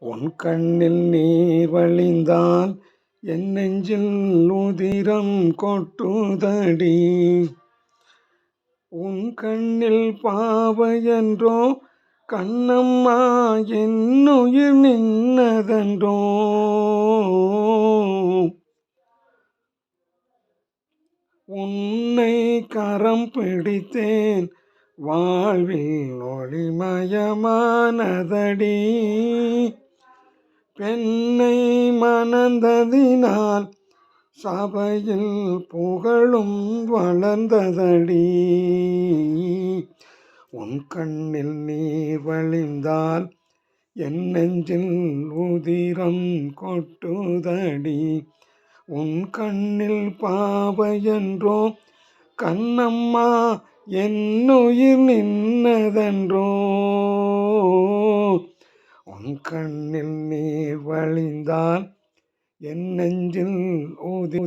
உன் கண்ணில் நீர் வழிந்தால் என் நெஞ்சில் உதிரம் கொட்டுதடி. உன் கண்ணில் பாவ என்றோ கண்ணம்மா என்னுயிர் நின்னதன்றோ. உன்னை கரம் பிடித்தேன் வாழ்வில் ஒளிமயமானதடி. பெண்ணை மணந்ததினால் சபையில் புகழும் வளர்ந்ததடி. உன் கண்ணில் நீர் வழிந்தால் என் நெஞ்சில் உதிரம் கொட்டுதடி. உன் கண்ணில் பாவையன்றோ கண்ணம்மா என்னுயிர் நின்னதென்றோ. உன் கண்ணில் நீர் வழிந்தால் என் நெஞ்சில் ஊதி